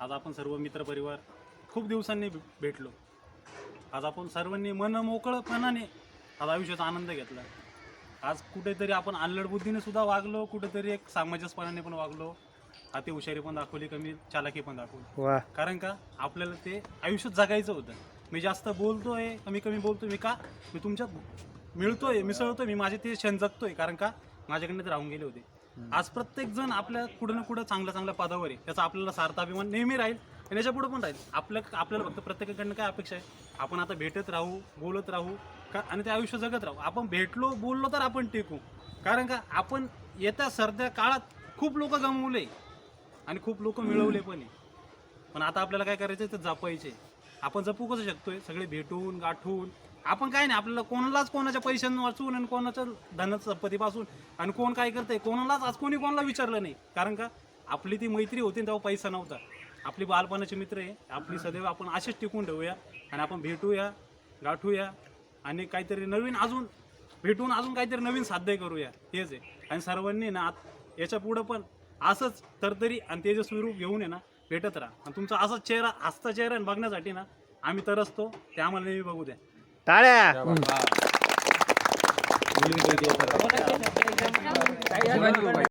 आज आपण सर्व मित्रपरिवार खूप दिवसांनी भेटलो. आज आपण सर्वांनी मन मोकळपणाने आज आयुष्याचा आनंद घेतला. आज कुठेतरी आपण अल्लड बुद्धीने सुद्धा वागलो कुठेतरी एक सामंजस्यपणाने पण वागलो. अति हुशारी पण दाखवली कमी चालाकी पण दाखवली. कारण का? आपल्याला ते आयुष्यात जगायचं होतं. मी जास्त बोलतोय कमी कमी बोलतोय मी का? मी तुमच्यात मिळतोय मिसळतोय मी माझे ते क्षण जगतोय. कारण का? माझ्याकडनं ते राहून गेले होते. आज प्रत्येक जण आपल्या कुठं ना कुठं चांगल्या चांगल्या पदावर आहे. त्याचा आपल्याला सार्थ अभिमान नेहमी राहील आणि याच्यापुढे पण राहील. आपल्या आपल्याला फक्त प्रत्येकाकडनं काय अपेक्षा आहे? आपण आता भेटत राहू बोलत राहू का आणि ते आयुष्य जगत राहू. आपण भेटलो बोललो तर आपण टिकू. कारण का? आपण येत्या सरत्या काळात खूप लोक गमवले आणि खूप लोक मिळवले पण आहे. पण आता आपल्याला काय करायचं ते जपायचे आपण जपू कसं शकतोय? सगळे भेटून गाठून आपण काय नाही आपल्याला कोणालाच कोणाच्या पैशांना वाचून आणि कोणाच्या धन संपत्तीपासून आणि कोण काय करतंय कोणालाच आज कोणी कोणाला विचारलं नाही. कारण का? आपली ती मैत्री होती तेव्हा पैसा नव्हता. आपली बालपणाचे मित्र आहे आपली सदैव आपण असेच टिकून ठेवूया आणि आपण भेटूया गाठूया आणि काहीतरी नवीन अजून भेटून अजून काहीतरी नवीन साध्य करूया. हेच आहे. आणि सर्वांनी ना याच्या पुढं पण असंच तरतरी आणि तेजस्वी रूप घेऊन आहे ना भेटत राहा. आणि तुमचा असाच चेहरा हसता चेहरा बघण्यासाठी ना आम्ही तरसतो ते आम्हाला नेहमी बघू द्या. ತಾಳೆ ಹ್ಮ್